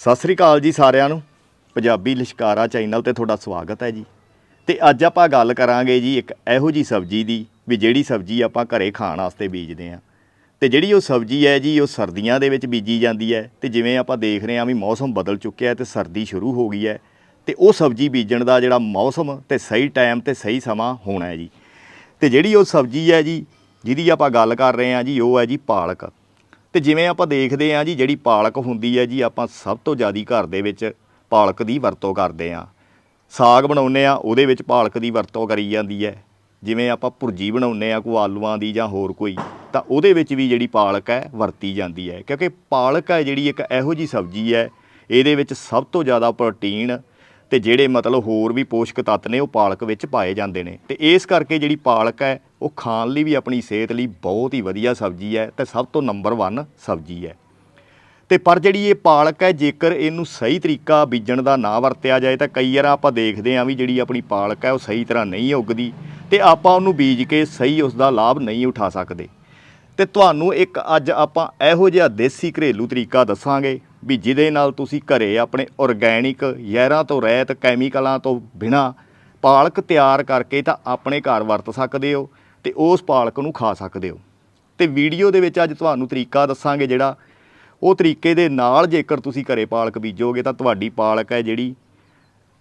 ਸਤਿ ਸ੍ਰੀ ਅਕਾਲ ਜੀ ਸਾਰਿਆਂ ਨੂੰ। ਪੰਜਾਬੀ ਲਿਸ਼ਕਾਰਾ ਚੈਨਲ ਤੇ ਤੁਹਾਡਾ ਸਵਾਗਤ ਹੈ ਜੀ। ਤੇ ਅੱਜ ਆਪਾਂ ਗੱਲ ਕਰਾਂਗੇ ਜੀ ਇੱਕ ਇਹੋ ਜੀ ਸਬਜ਼ੀ ਦੀ, ਵੀ ਜਿਹੜੀ ਸਬਜ਼ੀ ਆਪਾਂ ਘਰੇ ਖਾਣ ਵਾਸਤੇ ਬੀਜਦੇ ਆਂ ਤੇ ਜਿਹੜੀ ਉਹ ਸਬਜ਼ੀ ਹੈ ਜੀ, ਉਹ ਸਰਦੀਆਂ ਦੇ ਵਿੱਚ ਬੀਜੀ ਜਾਂਦੀ ਹੈ। ਤੇ ਜਿਵੇਂ ਆਪਾਂ ਦੇਖ ਰਹੇ ਹਾਂ ਵੀ ਮੌਸਮ ਬਦਲ ਚੁੱਕਿਆ ਹੈ ਤੇ ਸਰਦੀ ਸ਼ੁਰੂ ਹੋ ਗਈ ਹੈ। ਤੇ ਉਹ ਸਬਜ਼ੀ ਬੀਜਣ ਦਾ ਜਿਹੜਾ ਮੌਸਮ ਤੇ ਸਹੀ ਟਾਈਮ ਤੇ ਸਹੀ ਸਮਾਂ ਹੋਣਾ ਹੈ ਜੀ। ਤੇ ਜਿਹੜੀ ਉਹ ਸਬਜ਼ੀ ਹੈ ਜੀ, ਜਿਹਦੀ ਆਪਾਂ ਗੱਲ ਕਰ ਰਹੇ ਹਾਂ ਜੀ, ਉਹ ਹੈ ਜੀ ਪਾਲਕ। ਤੇ ਜਿਵੇਂ ਆਪਾਂ ਦੇਖਦੇ ਹਾਂ ਜੀ, ਜਿਹੜੀ ਪਾਲਕ ਹੁੰਦੀ ਹੈ ਜੀ, ਆਪਾਂ ਸਭ ਤੋਂ ਜ਼ਿਆਦਾ ਘਰ ਦੇ ਵਿੱਚ ਪਾਲਕ ਦੀ ਵਰਤੋਂ ਕਰਦੇ ਹਾਂ। ਸਾਗ ਬਣਾਉਂਦੇ ਆ ਉਹਦੇ ਵਿੱਚ ਪਾਲਕ ਦੀ ਵਰਤੋਂ ਕਰੀ ਜਾਂਦੀ ਹੈ। ਜਿਵੇਂ ਆਪਾਂ ਭੁਰਜੀ ਬਣਾਉਂਦੇ ਆ ਕੋਈ ਆਲੂਆਂ ਦੀ ਜਾਂ ਹੋਰ ਕੋਈ, ਤਾਂ ਉਹਦੇ ਵਿੱਚ ਵੀ ਜਿਹੜੀ ਪਾਲਕ ਹੈ, ਵਰਤੀ ਜਾਂਦੀ ਹੈ। ਕਿਉਂਕਿ ਪਾਲਕ ਹੈ ਜਿਹੜੀ ਇੱਕ ਇਹੋ ਜੀ ਸਬਜ਼ੀ ਹੈ, ਇਹਦੇ ਵਿੱਚ ਸਭ ਤੋਂ ਜ਼ਿਆਦਾ ਪ੍ਰੋਟੀਨ ਤੇ ਜਿਹੜੇ ਮਤਲਬ ਹੋਰ ਵੀ ਪੋਸ਼ਕ ਤੱਤ ਨੇ ਉਹ ਪਾਲਕ ਵਿੱਚ ਪਾਏ ਜਾਂਦੇ ਨੇ। ਤੇ ਇਸ ਕਰਕੇ ਜਿਹੜੀ ਪਾਲਕ ਹੈ, ਉਹ ਖਾਣ ਲਈ ਵੀ ਆਪਣੀ ਸਿਹਤ ਲਈ ਬਹੁਤ ਹੀ ਵਧੀਆ ਸਬਜ਼ੀ ਹੈ ਤੇ ਸਭ ਤੋਂ ਨੰਬਰ 1 ਸਬਜ਼ੀ ਹੈ। ਤੇ ਪਰ ਜਿਹੜੀ ਇਹ ਪਾਲਕ ਹੈ, ਜੇਕਰ ਇਹਨੂੰ ਸਹੀ ਤਰੀਕਾ ਬੀਜਣ ਦਾ ਨਾ ਵਰਤਿਆ ਜਾਏ, ਤਾਂ ਕਈ ਵਾਰ ਆਪਾਂ ਦੇਖਦੇ ਹਾਂ ਵੀ ਜਿਹੜੀ ਆਪਣੀ ਪਾਲਕ ਹੈ, ਉਹ ਸਹੀ ਤਰ੍ਹਾਂ ਨਹੀਂ ਉੱਗਦੀ ਤੇ ਆਪਾਂ ਉਹਨੂੰ ਬੀਜ ਕੇ ਸਹੀ ਉਸ ਦਾ ਲਾਭ ਨਹੀਂ ਉਠਾ ਸਕਦੇ। ਤੇ ਤੁਹਾਨੂੰ ਇੱਕ ਅੱਜ ਆਪਾਂ ਇਹੋ ਜਿਹਾ ਦੇਸੀ ਘਰੇਲੂ ਤਰੀਕਾ ਦੱਸਾਂਗੇ ਵੀ ਜਿਹਦੇ ਨਾਲ ਤੁਸੀਂ ਘਰੇ ਆਪਣੇ ਆਰਗੈਨਿਕ ਜ਼ਹਿਰਾਂ ਤੋਂ ਰਹਿਤ ਕੈਮੀਕਲਾਂ ਤੋਂ ਬਿਨਾ ਪਾਲਕ ਤਿਆਰ ਕਰਕੇ ਤਾਂ ਆਪਣੇ ਘਰ ਵਰਤ ਸਕਦੇ ਹੋ ਤੇ ਉਸ ਪਾਲਕ ਨੂੰ ਖਾ ਸਕਦੇ ਹੋ। ਤੇ ਵੀਡੀਓ ਦੇ ਵਿੱਚ ਅੱਜ ਤੁਹਾਨੂੰ ਤਰੀਕਾ ਦੱਸਾਂਗੇ ਜਿਹੜਾ ਉਹ ਤਰੀਕੇ ਦੇ ਨਾਲ ਜੇਕਰ ਤੁਸੀਂ ਘਰੇ ਪਾਲਕ ਬੀਜੋਗੇ ਤਾਂ ਤੁਹਾਡੀ ਪਾਲਕ ਹੈ ਜਿਹੜੀ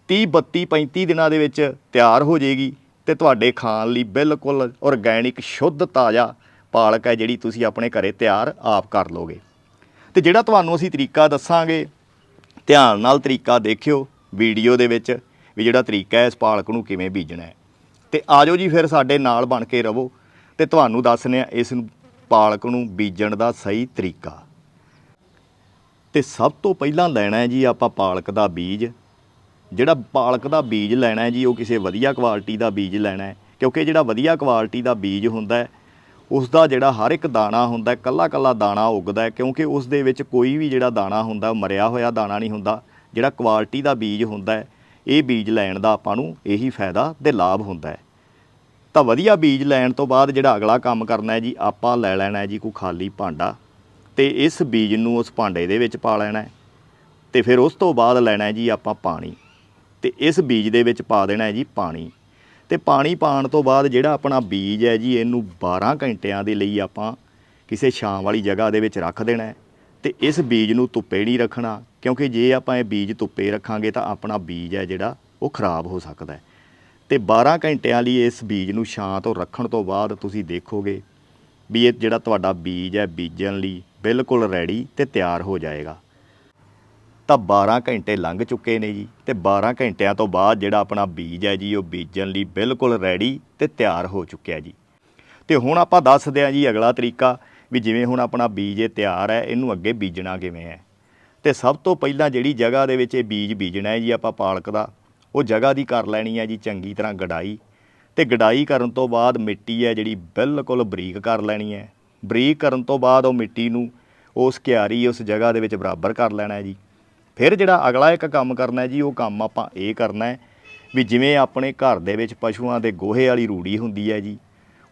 30 32 35 ਦਿਨਾਂ ਦੇ ਵਿੱਚ ਤਿਆਰ ਹੋ ਜਾਏਗੀ ਤੇ ਤੁਹਾਡੇ ਖਾਣ ਲਈ ਬਿਲਕੁਲ ਆਰਗੈਨਿਕ ਸ਼ੁੱਧ, ਤਾਜ਼ਾ ਪਾਲਕ ਹੈ ਜਿਹੜੀ ਤੁਸੀਂ ਆਪਣੇ ਘਰੇ ਤਿਆਰ ਆਪ ਕਰ ਲੋਗੇ। ਤੇ ਜਿਹੜਾ ਤੁਹਾਨੂੰ ਅਸੀਂ ਤਰੀਕਾ ਦੱਸਾਂਗੇ, ਧਿਆਨ ਨਾਲ ਤਰੀਕਾ ਦੇਖਿਓ ਵੀਡੀਓ ਦੇ ਵਿੱਚ ਵੀ ਜਿਹੜਾ ਤਰੀਕਾ ਹੈ ਇਸ ਪਾਲਕ ਨੂੰ ਕਿਵੇਂ ਬੀਜਣਾ ਹੈ। ਤੇ ਆਜੋ ਜੀ ਫਿਰ ਸਾਡੇ ਨਾਲ ਬਣ ਕੇ ਰਹੋ ਤੇ ਤੁਹਾਨੂੰ ਦੱਸਨੇ ਆ ਇਸ ਪਾਲਕ ਨੂੰ ਬੀਜਣ ਦਾ ਸਹੀ ਤਰੀਕਾ। ਤੇ ਸਭ ਤੋਂ ਪਹਿਲਾਂ ਲੈਣਾ ਹੈ ਜੀ ਆਪਾਂ ਪਾਲਕ ਦਾ ਬੀਜ। ਜਿਹੜਾ ਪਾਲਕ ਦਾ ਬੀਜ ਲੈਣਾ ਹੈ ਜੀ, ਉਹ ਕਿਸੇ ਵਧੀਆ ਕੁਆਲਿਟੀ ਦਾ ਬੀਜ ਲੈਣਾ ਹੈ, ਕਿਉਂਕਿ ਜਿਹੜਾ ਵਧੀਆ ਕੁਆਲਿਟੀ ਦਾ ਬੀਜ ਹੁੰਦਾ ਹੈ ਉਸ ਦਾ ਜਿਹੜਾ ਹਰ ਇੱਕ ਦਾਣਾ ਹੁੰਦਾ ਹੈ ਕੱਲਾ ਕੱਲਾ ਦਾਣਾ ਉੱਗਦਾ ਹੈ, ਕਿਉਂਕਿ ਉਸ ਦੇ ਵਿੱਚ ਕੋਈ ਵੀ ਜਿਹੜਾ ਦਾਣਾ ਹੁੰਦਾ, ਮਰਿਆ ਹੋਇਆ ਦਾਣਾ ਨਹੀਂ ਹੁੰਦਾ, ਜਿਹੜਾ ਕੁਆਲਿਟੀ ਦਾ ਬੀਜ ਹੁੰਦਾ ਇਹ ਬੀਜ ਲੈਣ ਦਾ ਆਪਾਂ ਨੂੰ ਇਹੀ ਫਾਇਦਾ ਤੇ ਲਾਭ ਹੁੰਦਾ ਹੈ। ਤਾਂ ਵਧੀਆ ਬੀਜ ਲੈਣ ਤੋਂ ਬਾਅਦ ਜਿਹੜਾ ਅਗਲਾ ਕੰਮ ਕਰਨਾ ਹੈ ਜੀ, ਆਪਾਂ ਲੈ ਲੈਣਾ ਹੈ ਜੀ ਕੋਈ ਖਾਲੀ ਭਾਂਡਾ ਤੇ ਇਸ ਬੀਜ ਨੂੰ ਉਸ ਭਾਂਡੇ ਦੇ ਵਿੱਚ ਪਾ ਲੈਣਾ ਹੈ ਤੇ ਫਿਰ ਉਸ ਤੋਂ ਬਾਅਦ ਲੈਣਾ ਹੈ ਜੀ ਆਪਾਂ ਪਾਣੀ ਤੇ ਇਸ ਬੀਜ ਦੇ ਵਿੱਚ ਪਾ ਦੇਣਾ ਹੈ ਜੀ ਪਾਣੀ। ਤੇ ਪਾਣੀ ਪਾਣ ਤੋਂ ਬਾਅਦ ਜਿਹੜਾ ਆਪਣਾ ਬੀਜ ਹੈ ਜੀ, ਇਹਨੂੰ 12 ਘੰਟਿਆਂ ਦੇ ਲਈ ਆਪਾਂ ਕਿਸੇ ਛਾਂ ਵਾਲੀ ਜਗ੍ਹਾ ਦੇ ਵਿੱਚ ਰੱਖ ਦੇਣਾ ਹੈ ਤੇ ਇਸ ਬੀਜ ਨੂੰ ਧੁੱਪੇ ਨਹੀਂ ਰੱਖਣਾ, ਕਿਉਂਕਿ ਜੇ ਆਪਾਂ ਇਹ ਬੀਜ ਧੁੱਪੇ ਰੱਖਾਂਗੇ ਤਾਂ ਆਪਣਾ ਬੀਜ ਹੈ ਜਿਹੜਾ ਉਹ ਖਰਾਬ ਹੋ ਸਕਦਾ ਹੈ। ਤੇ 12 ਘੰਟਿਆਂ ਲਈ ਇਸ ਬੀਜ ਨੂੰ ਛਾਂ ਤੋਂ ਰੱਖਣ ਤੋਂ ਬਾਅਦ ਤੁਸੀਂ ਦੇਖੋਗੇ ਵੀ ਇਹ ਜਿਹੜਾ ਤੁਹਾਡਾ ਬੀਜ ਹੈ ਬੀਜਣ ਲਈ ਬਿਲਕੁਲ ਰੈਡੀ ਤੇ ਤਿਆਰ ਹੋ ਜਾਏਗਾ। ਤਾਂ 12 ਘੰਟੇ ਲੰਘ ਚੁੱਕੇ ਨੇ ਜੀ। ਤੇ 12 ਘੰਟਿਆਂ ਤੋਂ ਬਾਅਦ ਜਿਹੜਾ ਆਪਣਾ ਬੀਜ ਹੈ ਜੀ, ਉਹ ਬੀਜਣ ਲਈ ਬਿਲਕੁਲ ਰੈਡੀ ਤੇ ਤਿਆਰ ਹੋ ਚੁੱਕਿਆ ਜੀ। ਤੇ ਹੁਣ ਆਪਾਂ ਦੱਸਦੇ ਹਾਂ ਜੀ ਅਗਲਾ ਤਰੀਕਾ ਵੀ ਜਿਵੇਂ ਹੁਣ ਆਪਣਾ ਬੀਜ ਇਹ ਤਿਆਰ ਹੈ, ਇਹਨੂੰ ਅੱਗੇ ਬੀਜਣਾ ਕਿਵੇਂ ਹੈ। ਤੇ ਸਭ ਤੋਂ ਪਹਿਲਾਂ ਜਿਹੜੀ ਜਗ੍ਹਾ ਦੇ ਵਿੱਚ ਇਹ ਬੀਜ ਬੀਜਣਾ ਹੈ ਜੀ ਆਪਾਂ ਪਾਲਕ ਦਾ, ਉਹ ਜਗ੍ਹਾ ਦੀ ਕਰ ਲੈਣੀ ਹੈ ਜੀ ਚੰਗੀ ਤਰ੍ਹਾਂ ਗਡਾਈ। ਤੇ ਗਡਾਈ ਕਰਨ ਤੋਂ ਬਾਅਦ ਮਿੱਟੀ ਹੈ ਜਿਹੜੀ ਬਿਲਕੁਲ ਬਰੀਕ ਕਰ ਲੈਣੀ ਹੈ। ਬਰੀਕ ਕਰਨ ਤੋਂ ਬਾਅਦ ਉਹ ਮਿੱਟੀ ਨੂੰ ਉਸ ਕਿਆਰੀ, ਉਸ ਜਗ੍ਹਾ ਦੇ ਵਿੱਚ ਬਰਾਬਰ ਕਰ ਲੈਣਾ ਹੈ ਜੀ। ਫਿਰ ਜਿਹੜਾ ਅਗਲਾ ਇੱਕ ਕੰਮ ਕਰਨਾ ਹੈ ਜੀ, ਉਹ ਕੰਮ ਆਪਾਂ ਇਹ ਕਰਨਾ ਹੈ ਵੀ ਜਿਵੇਂ ਆਪਣੇ ਘਰ ਦੇ ਵਿੱਚ ਪਸ਼ੂਆਂ ਦੇ ਗੋਹੇ ਵਾਲੀ ਰੂੜੀ ਹੁੰਦੀ ਹੈ ਜੀ,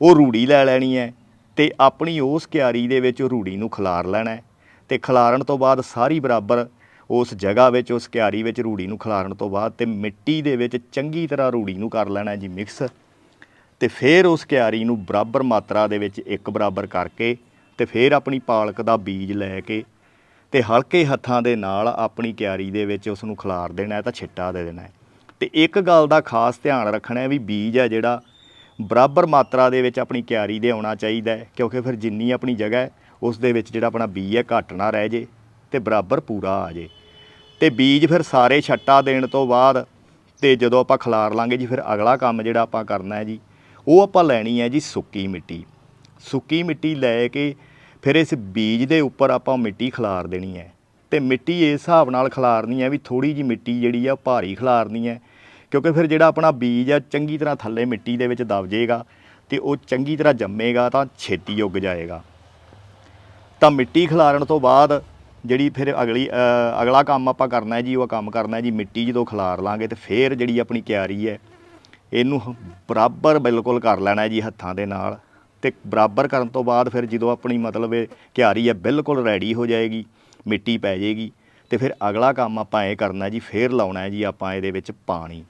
ਉਹ ਰੂੜੀ ਲੈ ਲੈਣੀ ਹੈ ਤੇ ਆਪਣੀ ਉਸ ਕਿਆਰੀ ਦੇ ਵਿੱਚ ਰੂੜੀ ਨੂੰ ਖਿਲਾਰ ਲੈਣਾ ਹੈ ਤੇ ਖਿਲਾਰਨ ਤੋਂ ਬਾਅਦ ਸਾਰੀ ਬਰਾਬਰ ਉਸ ਜਗ੍ਹਾ ਵਿੱਚ, ਉਸ ਕਿਆਰੀ ਵਿੱਚ ਰੂੜੀ ਨੂੰ ਖਿਲਾਰਨ ਤੋਂ ਬਾਅਦ ਤੇ ਮਿੱਟੀ ਦੇ ਵਿੱਚ ਚੰਗੀ ਤਰ੍ਹਾਂ ਰੂੜੀ ਨੂੰ ਕਰ ਲੈਣਾ ਜੀ ਮਿਕਸ ਤੇ ਫਿਰ ਉਸ ਕਿਆਰੀ ਨੂੰ ਬਰਾਬਰ ਮਾਤਰਾ ਦੇ ਵਿੱਚ ਇੱਕ ਬਰਾਬਰ ਕਰਕੇ ਤੇ ਫਿਰ ਆਪਣੀ ਪਾਲਕ ਦਾ ਬੀਜ ਲੈ ਕੇ ਤੇ ਹਲਕੇ ਹੱਥਾਂ ਦੇ ਨਾਲ ਆਪਣੀ ਕਿਆਰੀ ਦੇ ਵਿੱਚ ਉਸ ਨੂੰ ਖਿਲਾਰ ਦੇਣਾ ਹੈ ਤਾਂ ਛਿੱਟਾ ਦੇ ਦੇਣਾ ਹੈ। ਤੇ ਇੱਕ ਗੱਲ ਦਾ ਖਾਸ ਧਿਆਨ ਰੱਖਣਾ ਹੈ ਵੀ ਬੀਜ ਹੈ ਜਿਹੜਾ, ਬਰਾਬਰ ਮਾਤਰਾ ਦੇ ਵਿੱਚ ਆਪਣੀ ਕਿਆਰੀ ਦੇ ਆਉਣਾ ਚਾਹੀਦਾ ਹੈ, ਕਿਉਂਕਿ ਫਿਰ ਜਿੰਨੀ ਆਪਣੀ ਜਗ੍ਹਾ ਹੈ, ਉਸ ਦੇ ਵਿੱਚ ਜਿਹੜਾ ਆਪਣਾ ਬੀਜ ਹੈ ਘੱਟ ਨਾ ਰਹਿ ਜੇ ਤੇ ਬਰਾਬਰ ਪੂਰਾ ਆ ਜੇ। ਤੇ ਬੀਜ ਫਿਰ ਸਾਰੇ ਛੱਟਾ ਦੇਣ ਤੋਂ ਬਾਅਦ ਤੇ ਜਦੋਂ ਆਪਾਂ ਖਿਲਾਰ ਲਾਂਗੇ ਜੀ, ਫਿਰ ਅਗਲਾ ਕੰਮ ਜਿਹੜਾ ਆਪਾਂ ਕਰਨਾ ਹੈ ਜੀ, ਉਹ ਆਪਾਂ ਲੈਣੀ ਹੈ ਜੀ ਸੁੱਕੀ ਮਿੱਟੀ। ਸੁੱਕੀ ਮਿੱਟੀ ਲੈ ਕੇ ਫਿਰ ਇਸ ਬੀਜ ਦੇ ਉੱਪਰ ਆਪਾਂ ਮਿੱਟੀ ਖਿਲਾਰ ਦੇਣੀ ਹੈ ਤੇ ਮਿੱਟੀ ਇਸ ਹਿਸਾਬ ਨਾਲ ਖਿਲਾਰਨੀ ਹੈ ਵੀ ਥੋੜੀ ਜੀ ਮਿੱਟੀ ਜਿਹੜੀ ਆ ਉਹ ਭਾਰੀ ਖਿਲਾਰਨੀ ਹੈ, ਕਿਉਂਕਿ ਫਿਰ ਜਿਹੜਾ ਆਪਣਾ ਬੀਜ ਆ ਚੰਗੀ ਤਰ੍ਹਾਂ ਥੱਲੇ ਮਿੱਟੀ ਦੇ ਵਿੱਚ ਦਬ ਜਾਏਗਾ ਤੇ ਉਹ ਚੰਗੀ ਤਰ੍ਹਾਂ ਜੰਮੇਗਾ ਤਾਂ ਛੇਤੀ ਉੱਗ ਜਾਏਗਾ। ਤਾਂ ਮਿੱਟੀ ਖਿਲਾਰਨ ਤੋਂ ਬਾਅਦ ਜਿਹੜੀ ਫਿਰ ਅਗਲੀ ਅਗਲਾ ਕੰਮ ਆਪਾਂ ਕਰਨਾ ਹੈ ਜੀ, ਉਹ ਕੰਮ ਕਰਨਾ ਹੈ ਜੀ ਮਿੱਟੀ ਜਦੋਂ ਖਿਲਾਰ ਲਾਂਗੇ ਤੇ ਫਿਰ ਜਿਹੜੀ ਆਪਣੀ ਕਿਆਰੀ ਹੈ, ਇਹਨੂੰ ਹ- ਬਰਾਬਰ ਬਿਲਕੁਲ ਕਰ ਲੈਣਾ ਜੀ ਹੱਥਾਂ ਦੇ ਨਾਲ। ਤੇ ਬਰਾਬਰ ਕਰਨ ਤੋਂ ਬਾਅਦ ਫਿਰ ਜਦੋਂ ਆਪਣੀ ਮਤਲਬ ਇਹ ਕਿਆਰੀ ਹੈ ਬਿਲਕੁਲ ਰੈਡੀ ਹੋ ਜਾਏਗੀ, ਮਿੱਟੀ ਪੈ ਜਾਏਗੀ ਤੇ ਫਿਰ ਅਗਲਾ ਕੰਮ ਆਪਾਂ ਇਹ ਕਰਨਾ ਜੀ, ਫੇਰ ਲਾਉਣਾ ਹੈ ਜੀ ਆਪਾਂ ਇਹਦੇ ਵਿੱਚ ਪਾਣੀ।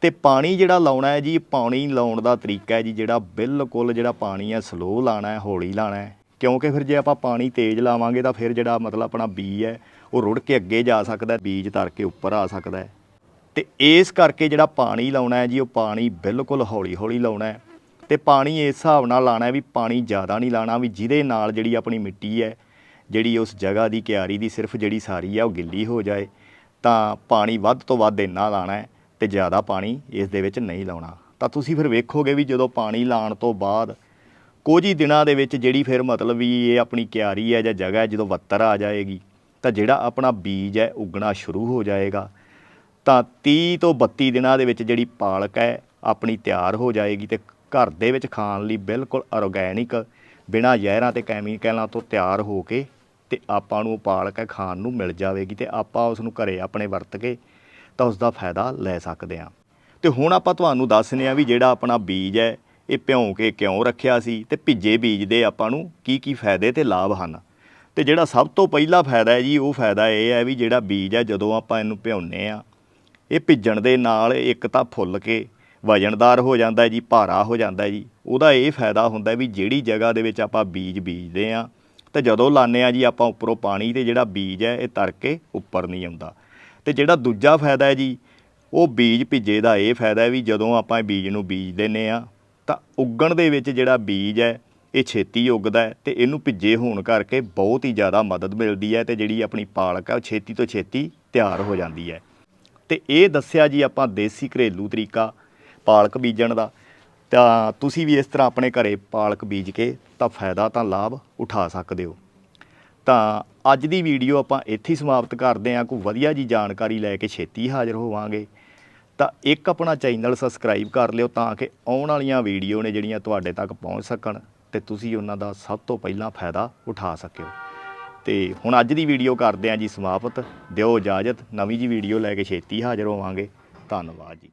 ਤੇ ਪਾਣੀ ਜਿਹੜਾ ਲਾਉਣਾ ਹੈ ਜੀ, ਪਾਣੀ ਲਾਉਣ ਦਾ ਤਰੀਕਾ ਹੈ ਜੀ ਜਿਹੜਾ ਬਿਲਕੁਲ ਜਿਹੜਾ ਪਾਣੀ ਹੈ ਸਲੋ ਲਾਣਾ ਹੈ, ਹੌਲੀ ਲਾਣਾ ਹੈ। ਕਿਉਂਕਿ ਫਿਰ ਜੇ ਆਪਾਂ ਪਾਣੀ ਤੇਜ਼ ਲਾਵਾਂਗੇ ਤਾਂ ਫਿਰ ਜਿਹੜਾ ਮਤਲਬ ਆਪਣਾ ਬੀਜ ਹੈ, ਉਹ ਰੁੜ ਕੇ ਅੱਗੇ ਜਾ ਸਕਦਾ ਬੀਜ ਤਰ ਕੇ ਉੱਪਰ ਆ ਸਕਦਾ ਹੈ। ਤੇ ਇਸ ਕਰਕੇ ਜਿਹੜਾ ਪਾਣੀ ਲਾਉਣਾ ਹੈ ਜੀ, ਉਹ ਪਾਣੀ ਬਿਲਕੁਲ ਹੌਲੀ ਹੌਲੀ ਲਾਉਣਾ ਹੈ। ਤੇ ਪਾਣੀ ਇਸ ਹਿਸਾਬ ਨਾਲ ਲਾਣਾ ਵੀ ਪਾਣੀ ਜ਼ਿਆਦਾ ਨਹੀਂ ਲਾਣਾ, ਵੀ ਜਿਹਦੇ ਨਾਲ ਜਿਹੜੀ ਆਪਣੀ ਮਿੱਟੀ ਹੈ, ਜਿਹੜੀ ਉਸ ਜਗ੍ਹਾ ਦੀ ਕਿਆਰੀ ਦੀ ਸਿਰਫ ਜਿਹੜੀ ਸਾਰੀ ਹੈ ਉਹ ਗਿੱਲੀ ਹੋ ਜਾਏ, ਤਾਂ ਪਾਣੀ ਵੱਧ ਤੋਂ ਵੱਧ ਇੰਨਾ ਲਾਣਾ ਹੈ ਤੇ ਜ਼ਿਆਦਾ ਪਾਣੀ ਇਸ ਦੇ ਵਿੱਚ ਨਹੀਂ ਲਾਉਣਾ। ਤਾਂ ਤੁਸੀਂ ਫਿਰ ਵੇਖੋਗੇ ਵੀ ਜਦੋਂ ਪਾਣੀ ਲਾਉਣ ਤੋਂ ਬਾਅਦ ਕੁਝ ਹੀ ਦਿਨਾਂ ਦੇ ਵਿੱਚ ਜਿਹੜੀ ਫਿਰ ਮਤਲਬ ਵੀ ਇਹ ਆਪਣੀ ਕਿਆਰੀ ਹੈ ਜਾਂ ਜਗ੍ਹਾ ਹੈ ਜਦੋਂ ਵੱਤਰ ਆ ਜਾਏਗੀ, ਤਾਂ ਜਿਹੜਾ ਆਪਣਾ ਬੀਜ ਹੈ ਉਗਣਾ ਸ਼ੁਰੂ ਹੋ ਜਾਏਗਾ। ਤਾਂ 30 ਤੋਂ 32 ਦਿਨਾਂ ਦੇ ਵਿੱਚ ਜਿਹੜੀ ਪਾਲਕ ਹੈ ਆਪਣੀ ਤਿਆਰ ਹੋ ਜਾਏਗੀ ਤੇ ਘਰ ਦੇ ਵਿੱਚ ਖਾਣ ਲਈ ਬਿਲਕੁਲ ਆਰਗੈਨਿਕ ਬਿਨਾਂ ਜ਼ਹਿਰਾਂ ਤੇ ਕੈਮੀਕਲਾਂ ਤੋਂ ਤਿਆਰ ਹੋ ਕੇ ਤੇ ਆਪਾਂ ਨੂੰ ਉਹ ਪਾਲਕ ਹੈ ਖਾਣ ਨੂੰ ਮਿਲ ਜਾਵੇਗੀ ਤੇ ਆਪਾਂ ਉਸ ਨੂੰ ਘਰੇ ਆਪਣੇ ਵਰਤ ਕੇ ਤਾਂ ਉਸ ਦਾ ਫਾਇਦਾ ਲੈ ਸਕਦੇ ਹਾਂ। ਤੇ ਹੁਣ ਆਪਾਂ ਤੁਹਾਨੂੰ ਦੱਸਨੇ ਆ ਵੀ ਜਿਹੜਾ ਆਪਣਾ ਬੀਜ ਹੈ, ਇਹ ਭਿਉਂ ਕੇ ਕਿਉਂ ਰੱਖਿਆ ਸੀ ਤੇ ਭਿੱਜੇ ਬੀਜ ਦੇ ਆਪਾਂ ਨੂੰ ਕੀ ਕੀ ਫਾਇਦੇ ਤੇ ਲਾਭ ਹਨ। ਤੇ ਜਿਹੜਾ ਸਭ ਤੋਂ ਪਹਿਲਾ ਫਾਇਦਾ ਹੈ ਜੀ, ਉਹ ਫਾਇਦਾ ਇਹ ਹੈ ਵੀ ਜਿਹੜਾ ਬੀਜ ਹੈ, ਜਦੋਂ ਆਪਾਂ ਇਹਨੂੰ ਭਿਉਂਨੇ ਆ ਇਹ ਭਿੱਜਣ ਦੇ ਨਾਲ ਇੱਕ ਤਾਂ ਫੁੱਲ ਕੇ ਵਜਨਦਾਰ ਹੋ ਜਾਂਦਾ ਜੀ, ਭਾਰਾ ਹੋ ਜਾਂਦਾ ਜੀ। ਉਹਦਾ ਇਹ ਫਾਇਦਾ ਹੁੰਦਾ ਵੀ ਜਿਹੜੀ ਜਗ੍ਹਾ ਦੇ ਵਿੱਚ ਆਪਾਂ ਬੀਜ ਬੀਜਦੇ ਆ ਤੇ ਜਦੋਂ ਲਾਉਂਦੇ ਆ ਜੀ, ਆਪਾਂ ਉੱਪਰੋਂ ਪਾਣੀ ਤੇ ਜਿਹੜਾ ਬੀਜ ਹੈ, ਇਹ ਤਰ ਕੇ ਉੱਪਰ ਨਹੀਂ ਆਉਂਦਾ। ਤੇ ਜਿਹੜਾ ਦੂਜਾ ਫਾਇਦਾ ਹੈ ਜੀ, ਉਹ ਬੀਜ ਭਿੱਜੇ ਦਾ ਇਹ ਫਾਇਦਾ ਹੈ ਵੀ ਜਦੋਂ ਆਪਾਂ ਇਹ ਬੀਜ ਨੂੰ ਬੀਜ ਦਿੰਨੇ ਆ ਤਾਂ ਉੱਗਣ ਦੇ ਵਿੱਚ ਜਿਹੜਾ ਬੀਜ ਹੈ, ਇਹ ਛੇਤੀ ਉੱਗਦਾ ਹੈ ਤੇ ਇਹਨੂੰ ਭਿੱਜੇ ਹੋਣ ਕਰਕੇ ਬਹੁਤ ਹੀ ਜ਼ਿਆਦਾ ਮਦਦ ਮਿਲਦੀ ਹੈ ਤੇ ਜਿਹੜੀ ਆਪਣੀ ਪਾਲਕ ਹੈ, ਉਹ ਛੇਤੀ ਤੋਂ ਛੇਤੀ ਤਿਆਰ ਹੋ ਜਾਂਦੀ ਹੈ। ਤੇ ਇਹ ਦੱਸਿਆ ਜੀ ਆਪਾਂ ਦੇਸੀ ਘਰੇਲੂ ਤਰੀਕਾ ਪਾਲਕ ਬੀਜਣ ਦਾ, ਤਾਂ ਤੁਸੀਂ ਵੀ ਇਸ ਤਰ੍ਹਾਂ ਆਪਣੇ ਘਰੇ ਪਾਲਕ ਬੀਜ ਕੇ ਤਾਂ ਫਾਇਦਾ ਤਾਂ ਲਾਭ ਉਠਾ ਸਕਦੇ ਹੋ। ਤਾਂ ਅੱਜ ਦੀ ਵੀਡੀਓ ਆਪਾਂ ਇੱਥੇ ਹੀ ਸਮਾਪਤ ਕਰਦੇ ਹਾਂ। ਕੋਈ ਵਧੀਆ ਜੀ ਜਾਣਕਾਰੀ ਲੈ ਕੇ ਛੇਤੀ ਹਾਜ਼ਰ ਹੋਵਾਂਗੇ। ਤਾਂ ਇੱਕ ਆਪਣਾ ਚੈਨਲ ਸਬਸਕ੍ਰਾਈਬ ਕਰ ਲਿਓ ਤਾਂ ਕਿ ਆਉਣ ਵਾਲੀਆਂ ਵੀਡੀਓ ਨੇ ਜਿਹੜੀਆਂ ਤੁਹਾਡੇ ਤੱਕ ਪਹੁੰਚ ਸਕਣ ਤੇ ਤੁਸੀਂ ਉਹਨਾਂ ਦਾ ਸਭ ਤੋਂ ਪਹਿਲਾਂ ਫਾਇਦਾ ਉਠਾ ਸਕਿਓ। ਤੇ ਹੁਣ ਅੱਜ ਦੀ ਵੀਡੀਓ ਕਰਦੇ ਹਾਂ ਜੀ ਸਮਾਪਤ। ਦਿਓ ਇਜਾਜ਼ਤ। ਨਵੀਂ ਜੀ ਵੀਡੀਓ ਲੈ ਕੇ ਛੇਤੀ ਹਾਜ਼ਰ ਹੋਵਾਂਗੇ। ਧੰਨਵਾਦ ਜੀ।